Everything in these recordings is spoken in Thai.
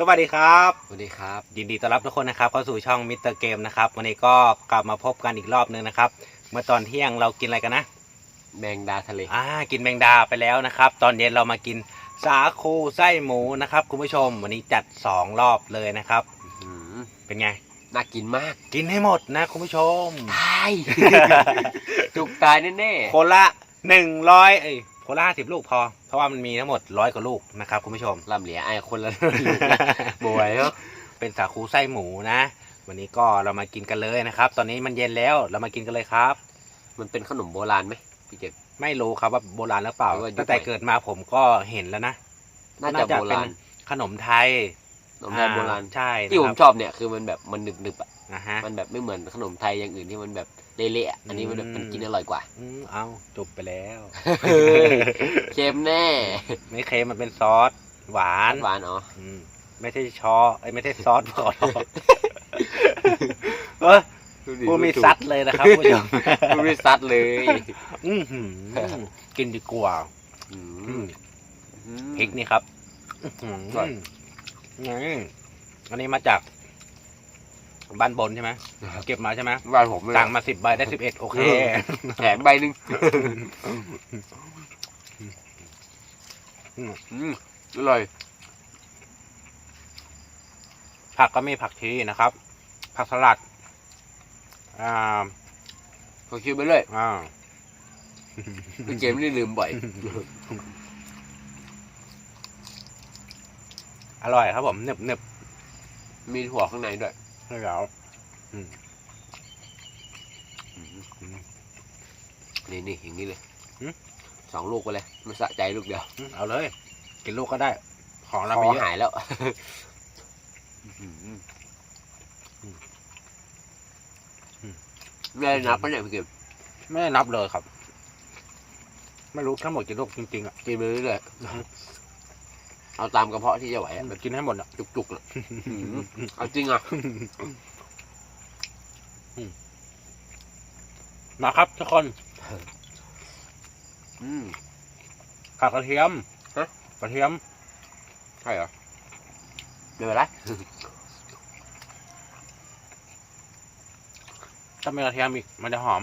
สวัสดีครับ สวัสดีครับ ยินดีต้อนรับทุกคนนะครับเข้าสู่ช่องมิสเตอร์เกมนะครับ วันนี้ก็กลับมาพบกันอีกรอบนึงนะครับ เมื่อตอนเที่ยงเรากินอะไรกันนะ แมงดาทะเล อ่า กินแมงดาไปแล้วนะครับ ตอนเย็นเรามากินสาคูไส้หมูนะครับ คุณผู้ชม วันนี้จัดสองรอบเลยนะครับ อื้อหือเป็นไง น่ากินมากกินให้หมดนะคุณผู้ชม ตาย จุกตายแน่คนละหนึ่งร้อยเอ้ย คนละห้าสิบลูกพอ เพราะว่ามันมีทั้งหมดร้อยกว่าลูกนะครับคุณผู้ชมๆลำเหลียไอ้คนละบวยเนาะเป็นสาคูไส้หมูนะ วันนี้ก็เรามากินกันเลยนะครับ ตอนนี้มันเย็นแล้วเรามากินกันเลยครับ มันเป็นขนมโบราณไหมพี่เก็บ ไม่รู้ครับว่าโบราณหรือเปล่าหรือว่ายุคตั้งแต่ใหม่ เกิดมาผมก็เห็นแล้วนะน่าจะน่าจะโบราณ เป็นขนมไทย ขนมไทยโบราณอ่ใช่ที่ผมนะครับชอบเนี่ยคือมันแบบมันหนึบๆอะนะฮะมันแบบไม่เหมือนขนมไทยอย่างอื่นที่มันแบบเละๆอะอันนี้มันแบบอืมมันกินอร่อยกว่าอืมเอาจบไปแล้วเฮ้ยเค็มแน่ ไม่เค็มมันเป็นซอส หวานหวานอ๋ออืมไม่ใช่ชอไอ้ยไม่ใช่ซอสขอโทษเออพูดไม่ซัดเลยนะครับผู้ชมพูดไม่ซัดเลยอื้อหือกินดีกว่าอือืมมพริกนี่ครับอื้อหืออร่อย นี่อันนี้มาจากบ้านบนใช่ไหมเก็บมาใช่ไหมบ้านผมเลยสั่งมาสิบใบได้สิบเอ็ดโอเคแถมใบหนึ่งอืมอืมอร่อย ผักก็มีผักชีนะครับ ผักสลัด อ่าขอคิวไปเลยอ่าพี่เกมนี่ลืมบ่อย ร่อยครับผมหนึบหนึบมีถั่วข้างในด้วยไม่เหลานี่นี่อย่างนี้เลยหืม สองลูกไปเลยมันสะใจลูกเดียวอืมเอาเลย กินลูกก็ได้ ของคเราอไม่เยอะหายแล้วไม่ได้นับปะเนี่ยพี่เกมไม่ได้นับเลยครับ ไม่รู้ทั้งหมดกี่ลูกจริงๆอะกินไปเรื่อยๆ เอาตามกระเพาะที่จะไหวอะเดี๋ยวกินให้หมดอะ จุกๆอะอืมเอาจริงอะ มาครับทุกคนอืมผักกระเทียมฮะ กระเทียม ใช่เหรอไม่เป็นไรถ้ามีกระเทียมอีก มันจะหอม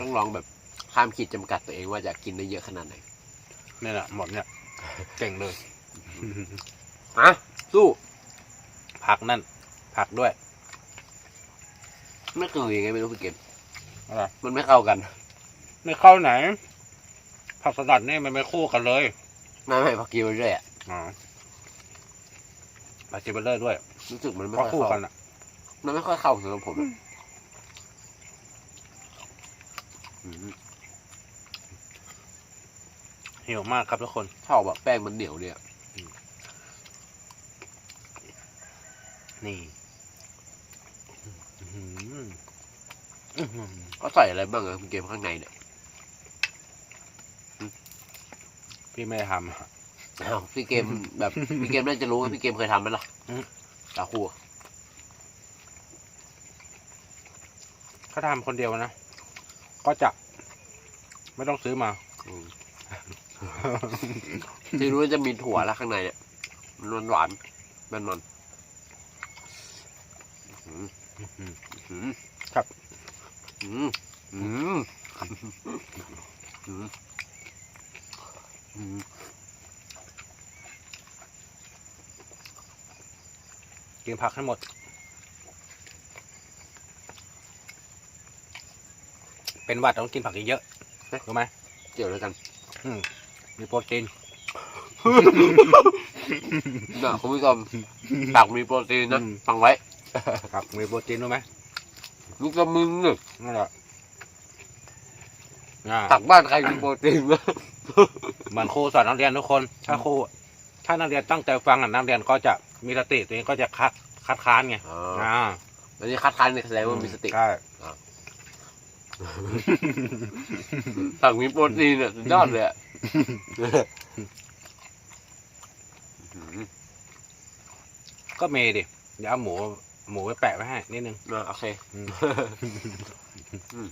ต้องลองแบบข้ามขีดจำกัดตัวเองว่าจะกินได้เยอะขนาดไหน นี่แหละหมดเนี่ย เก่งเลยอะสู้ ผักนั่น ผักด้วย ไม่คือยังไงไม่รู้พี่เกมอะไรมันไม่เข้ากัน ไม่เข้าไหน ผักสลัดนี่มันไม่คู่กันเลยไม่ไม่พักกินไปเรื่อยอะอ๋อผักจิบเบลเลอร์ด้วย รู้สึกมันไม่เพราะค่อยคู่เข้ากันอะ มันไม่ค่อยเข้าสำหรับผมอะ อืมหิวมากครับทุกคนชอบแบบแป้งมันเหนียวเนี่ยนี่อื้อหืออื้อหือก็ใส่อะไรบ้างอะพี่เกมข้างในเนี่ยพี่ไม่ได้ทำอะอ้าวพี่เกมแบบพี่เกมน่าจะรู้ว่าพี่เกมเคยทำไหมล่ะอืมตาคู่อะเขาทำคนเดียวนะ ก็จะไม่ต้องซื้อมาอืม ที่รู้ว่าจะมีถั่วแล้วข้างในเนี่ยมันหวานๆมันมันๆอื้อหืออืมครับอืมอืมอืมอืมกินผักให้หมด เป็นหวัดต้องกินผักเยอะๆรู้ไหมเกี่ยวด้วยกันมี โปรตีนนะคุณผู้ชมตักมีโปรตีนนะอืม ฟังไว้ครับมีโปรตีนรู้ไหมลูกกระมึงเนี่ยนั่นแหละอ่าตักบ้านใครมีโปรตีนวะเหมือนครูสอนนักเรียนทุกคน ถ้าครูถ้านักเรียนตั้งใจฟังอะนักเรียนก็จะมีสติตัวเองก็จะคัดคัดค้านไงอ๋ออ่าอันนี้คัดค้านเนี่ยแสดงว่ามีสติ ใช่ ตักมีโปรตีนเนี่ยสุดยอดเลยอะอืมก็เมดิ เดี๋ยวเอาหมู หมูไปแปะไว้ให้นิดนึงอะโอเคอืม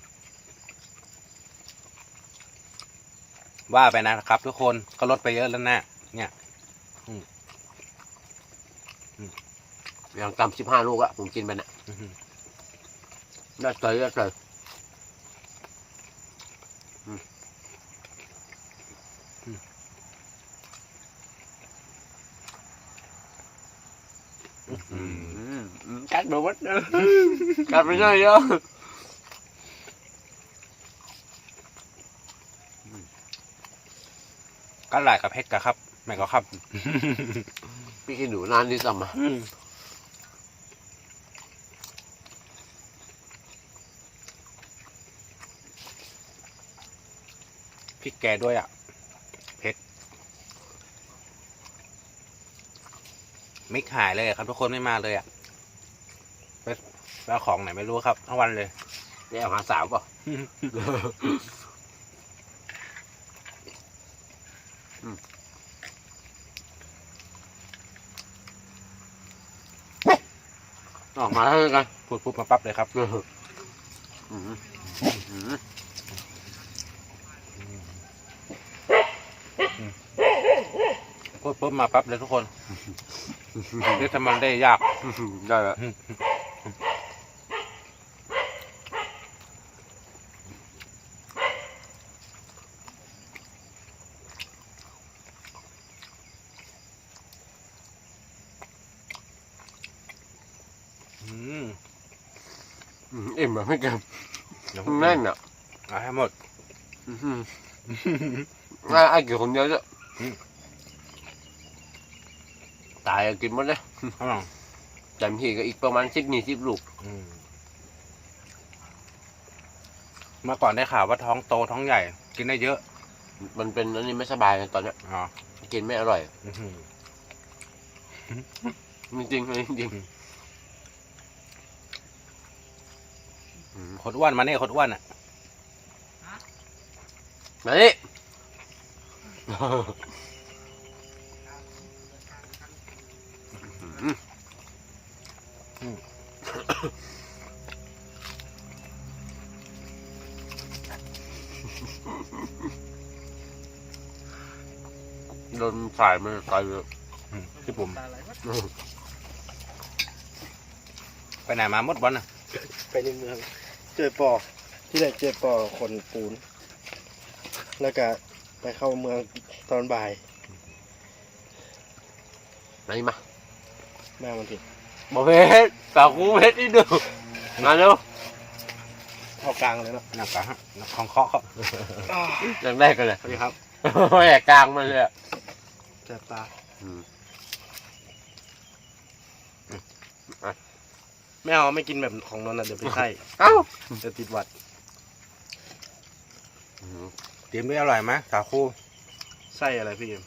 ว่าไปนะครับ ทุกคนก็ลดไปเยอะแล้วนะเนี่ยอืมอืมอย่างต่ำสิบห้าลูกอะผมกินไปเนี่ยอื้อหือ ได้เตยได้เตย อืมอืมกัดมาวัดเนอะกัดไปเยอะเยอะก็หลายกับเพชรกะครับแม่ก็ครับพี่กินหนูนานที่สุดมาพริกแกด้วยอะเผ็ด ไม่ขายเลยอะครับ ทุกคนไม่มาเลยอะไปไปเอาของไหนไม่รู้ครับทั้งวันเลยได้เอาหาสาวเปล่ะ ออกมาแล้วกันพูดปุ๊บมาปั๊บเลยครับ อืมอืมอืมพูดปุ๊บมาปั๊บเลยทุกคน นี่ทำมันได้ยาก ได้แล้วอืมอืมอิ่มแบบไม่เกินเดี๋ยวผมแน่นอะเอาให้หมดอื้อหือน่าไอ้กี่คนเยอะจ้ะอืม ตายอะกินหมดเลยข้างหลังเต็มที่ก็อีกประมาณสิบนี่สิบลูก อืมเมื่อก่อนได้ข่าวว่าท้องโตท้องใหญ่ กินได้เยอะมันเป็นอันนี้ไม่สบายไงตอนเนี้ยอ๋อกินไม่อร่อยอื้อหือ จริงๆจริงจริงอืมอืมคนอ้วนมาเนี่ยคนอ้วนอะ มาดิอืม โดนสายมันตายเลยอืมพี่ปุ่มไปไหนมาหมดวันอะ ไปในเมือง เจอปอ ที่ไหนเจอปอคนปูน แล้วก็ไปเข้าเมืองตอนบ่าย ไหนมา แม่มันผิดบอกเพชรตากูเพชรนี่ดูมาเร็วเอากลางเลยเนาะนักกะฮะนักของเคาะเขาอย่างแรกกันเลยสวัสดีครับแหกกลางมาเลยอะแสบตาอืมไม่เอาไม่กินแบบของนนท์นะเดี๋ยวไปไข้เอ้าจะติดหวัดอืมเตรียมด้วยอร่อยไหมสาคูไส้อะไรพี่เอ็ม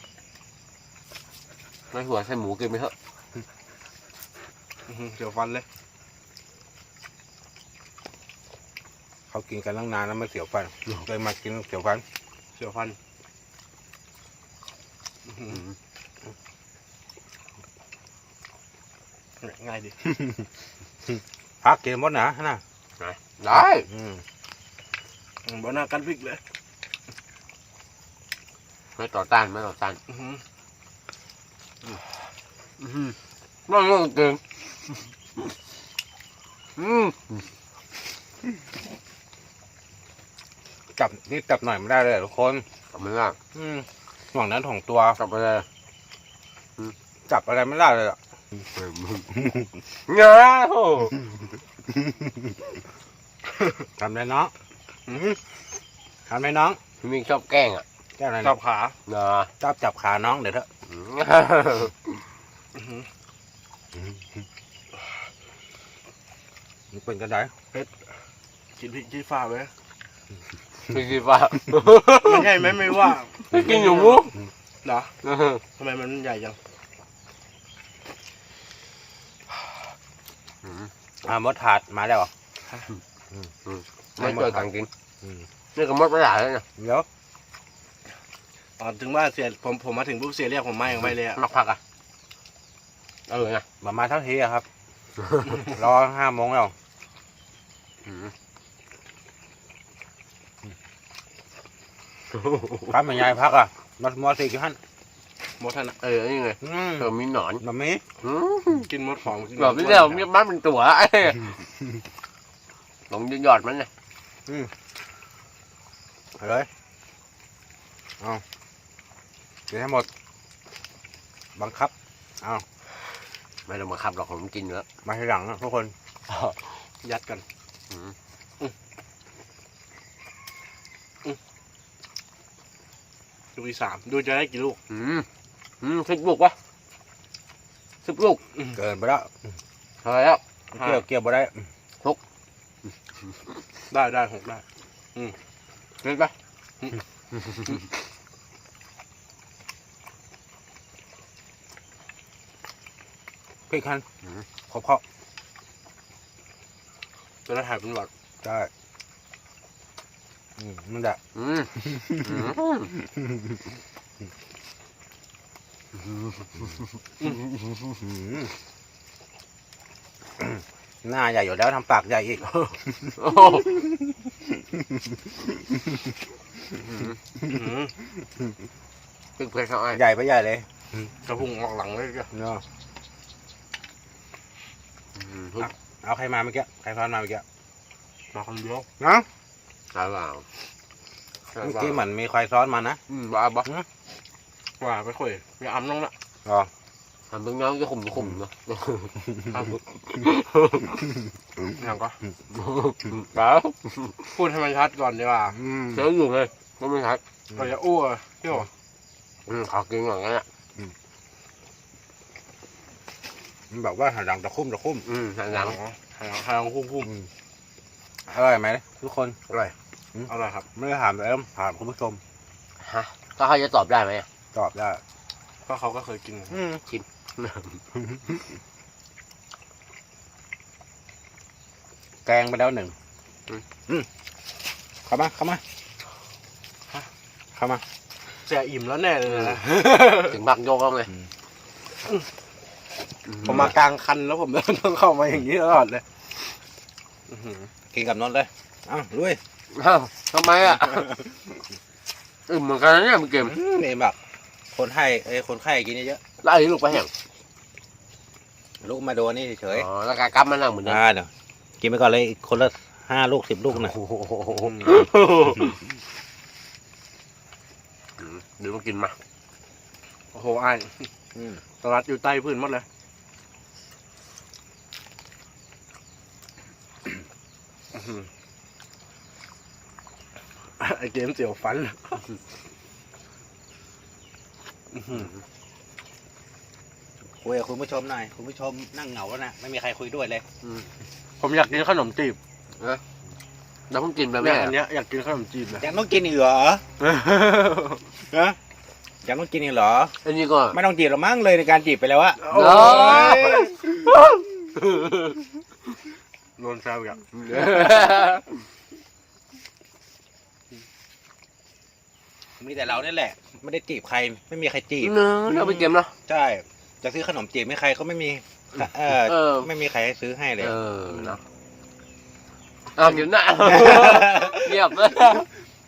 ไม่หัวใส่หมูกินไหมเถอะอื้อหือ เดี๋ยวฟันเลย เขากินกันตั้งนานแล้วไม่เสียวฟันเลยมากินเสียวฟัน เสียวฟันอื้อหือือมง่ายดิพักกินหมดนะนะได้อืมอืมบนหน้ากันพริกเลยไม่ต่อต้านไม่ต่อต้านอื้อหืออืมไม่เรื่องเกินอืม จับนี่จับหน่อยไม่ได้เลยทุกคนทำไม่ได้อืมห่วงนั้นของตัวกลับไปเลยจับอะไรไม่ได้เลยอะเงาโอ้ทำเลยน้องอื้อหือทำเลยน้องพี่มิงชอบแกล้งอะแก้วอะไรจันะบขาเนาะจับจับขาน้องเดี๋ยวเถอะอื มอื้อหือมันเป็นกระไดกินพริกชี้ฟ้าไหมพี่คิดว่าไม่ใช่ไหมไม่ว่าไม่กินอยู่มุกเหรอทำไมมันใหญ่จังอืมอ่ามดถาดมาแล้วเหรอไม่เจอกันกินอืมนี่ก็หมดไปหลายแล้วนะเดี๋ยวอ๋อถึงว่าเสียผมผมมาถึงปุ๊บเสียเรียกผมไม่ยังไม่เลยอะมักพักอะเออไงมามาเท่าทีอะครับ รอห้าโมงแล้วอืม ครับแม่ยายพักอะมามาสี่กี่ท่านมมดท่านเออนี่ไงอืมเออมีหนอนแบบนี้อืมกินมดของกินแบบนี้แล้วมีมันเป็นตัวไอ้ลองหยอดมันนะเอาเลยเอากินให้หมด บังคับไม่ต้องมาขับหรอกผมกินแล้วมาทีหลังนะทุกคนยัดกันอืม ดูอีสามดูจะได้กี่ลูก อืมอืมสิบลูกวะสิบลูกเกินไปแล้วเท่าไหรแล้วเกี่ยวเกี่ยวบ่ได้ได้ได้หกได้เล่นปะพี่คันครบเข้า จะได้หายเป็นหวัดได้อืมมันแหละอืมอืมหน้าใหญ่อยู่แล้วทำปากใหญ่อีกโอ้โหอื้อเพิ่งเพลเขาไอ้ใหญ่ไปใหญ่เลยกระพุ้งออกหลังเลยจ้ะเนาะอืม เอาใครมาเมื่อกี้ใครพานมาเมื่อกี้มาคนเดียวเนาะใช่เปล่าเมื่อกี้เหมือนมีใครซ้อนมานะอืมบ้าบ้าว่าไปคุยไปอ้ำน้องละอ๋อทำเพิ่งน้องจะขุ่มจะขุ่มเนาะครับอย่างก็เปล่าพูดให้มันชัดก่อนดีกว่าอืมเจออยู่เลยก็ไม่ทักเราจะอ้วเที่ยวอืมขอกินก่อนงั้นอะ มันบอกว่าหันหลังตะคุ่มตะคุ่มอืมหันหลังหางหางคุ้มคุ้มอืมอร่อยไหมทุกคนอร่อยเอาละไรครับไม่ได้ถามแต่เอิ่มถามคุณผู้ชมฮะก็เขาจะตอบได้ไหมอะตอบได้เพราะเขาก็เคยกินอืมชิมแกงไปแล้วหนึ่งอืมเข้ามาเข้ามาเข้ามาเสียอิ่มแล้วแน่เลยนะถึงบักโยกแล้วไง ผมมากลางคันแล้วผมต้องเข้ามาอย่างนี้ตลอดเลยอื้อหือกินกับนนท์เลยอ้าวลุยอ้าวทำไมอะอึมเหมือนกันนะเนี่ยมึงเกมอืมนี่แบบคนไข้เอ้ยคนไข้กินเยอะแล้วไอ้ลูกไปแห้งๆลูกมาโดนนี่เฉยอ๋อแล้วกากลับมานั่งเหมือนๆเดิมอ่าเดี๋ยวกินไปก่อนเลยอีกคนละห้าลูกสิบลูกนะโอ้โหอืมเดี๋ยวมากินมา โอ้โหไอ้ายอืมตลาดอยู่ใต้พื้นหมดเลยอื้อหือ ไอเกมเสียวฟันอื้อหือคุยกับคุณผู้ชมหน่อย คุณผู้ชมนั่งเหงาแล้วนะ ไม่มีใครคุยด้วยเลยอืมผมอยากกินขนมจีบแล้วเพิ่งกินไปไหมเนี่ยอะอันเนี้ยอยากกินขนมจีบเลยยังต้องกินอีกเหรอฮะยังต้องกินอีกเหรอ อันนี้ก็ ไม่ต้องจีบหรอกมั้งเลยในการจีบไปแล้วอะ โอ้ยโดนแซวอย่างมีแต่เราเนี่ยแหละ ไม่ได้จีบใคร ไม่มีใครจีบ เนอะเราไปเกมเนาะ ใช่ จะซื้อขนมจีบให้ใครเขาไม่มี เออ เออ ไม่มีใครให้ซื้อให้เลย เออเนาะอ้าวเดี๋ยวนะเงียบเลย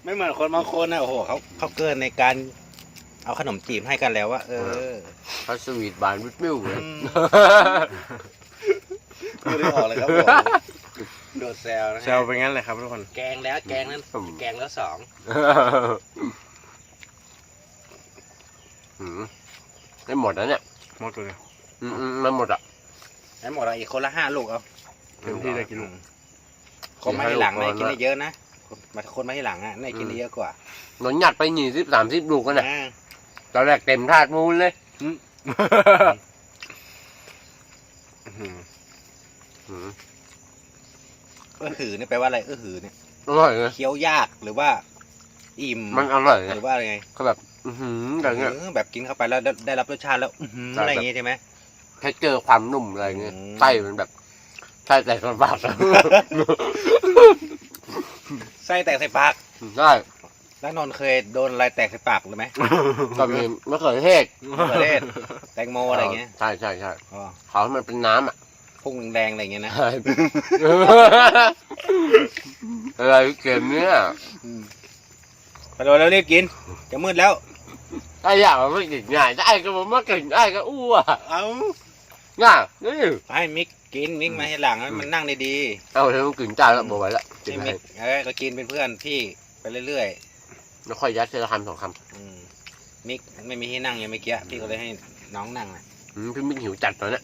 ไม่เหมือนคนบางคนนะโอ้โหเขาเขาเกินในการเอาขนมจีบให้กันแล้วว่าเออ เขาสวีทบานวิทมิวเลย พูดไม่ออกเลยครับผมโดดแซวนะแซวไปงั้นเลยครับทุกคน แกงแล้วแกงนั้นแกงแล้วสองอืมได้หมดแล้วเนี่ยหมดเลยอืมอืมมันหมดอะ แล้วหมดเราอีกคนละห้าลูกเอาเต็มที่ได้กินลูกคนมาที่หลังให้ได้ลูกกินก่อนได้เยอะนะมาคนมาที่หลังอะได้กินได้เยอะกว่าหนอนหยัดไปหนีสิบสามสิบลูกกันนะอ่าตอนแรกเต็มถาดมูลเลย อื้อหือ อืมเออหือเนี่ยแปลว่าอะไรเออหือเนี่ยอร่อยเลยเคี้ยวยากหรือว่า อิ่มมันอร่อยหนะรือว่าอะไรไงก็แบบอือหืออะไรเงี้ย เออแบบกินเข้าไปแล้วได้ได้รับรสชาติแล้วอื้อหือใช่ อะไรอย่างงี้ใช่ไหมแค่เจอความนุ่มอะไรเงี้ยอืม ไส้มันแบบไส้แต่ลำบากไส้แตกใส่ปากใช่แล้วนนท์เคยโดนอะไรแตกใส่ปากหรือไหมก็มีมะเขือเทศมะเขือเทศแตงโมอะไรเงี้ยใช่ใช่ใช่อ๋อ เขาให้มันเป็นน้ำอะ พุ่งแดงๆอะไรเงี้ยนะใช่อะไรเกมเนี้ยไปโดนแล้วรีบกินจะมืดแล้วไอ้ยามันไม่กินง่ายไอ้ก็มันไม่กินไอ้ก็อ้วเอาง่ายนี่ให้มิกกินมิกมาให้หลังให้มันนั่งดีเอาเดี๋ยวมันกินจ้าแล้วบอกไว้ละๆกินให้ให้มิกเออก็กินเป็นเพื่อนพี่ไปเรื่อยแล้วค่อยยัดทีละคำสองคๆอืมมิกไม่มีที่นั่งอย่างเมื่อกี้พี่ก็เลยให้น้องนั่งนะำอืมพี่มิ้งหิวจัดตอนเนี้ย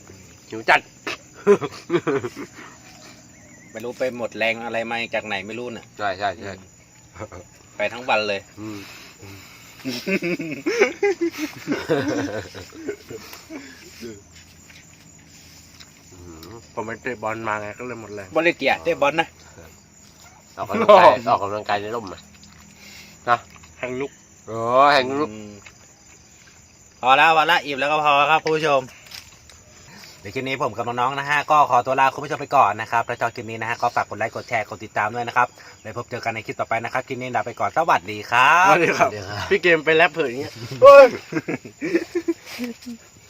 หิวจัด ไม่รู้ไปหมดแรงอะไรมาจากไหนไม่รู้น่ะ ใช่ใช่ใช่ไปทั้งวันเลย อืมผมไปเตะบอลมาไงก็เลยหมดแรงบริเกียเตะบอลนะออกกำลังกายออกกำลังกายในร่มอะแทงลุกโอ้แห่งลูกอืมพอแล้วพอละอิ่มแล้วก็พอครับคุณผู้ชม เดี๋ยวคลิปนี้ผมกับน้องๆนะฮะก็ขอตัวลาคุณผู้ชมไปก่อนนะครับแล้วชอบคลิปนี้นะฮะก็ฝากกดไลค์กดแชร์กดติดตามด้วยนะครับแล้วพบเจอกันในคลิปต่อไปนะครับคลิปนี้ลาไปก่อนสวัสดีครับ สวัสดีครับเดี๋ยวครับพี่เกมไปแรปเผยอย่างเงี้ย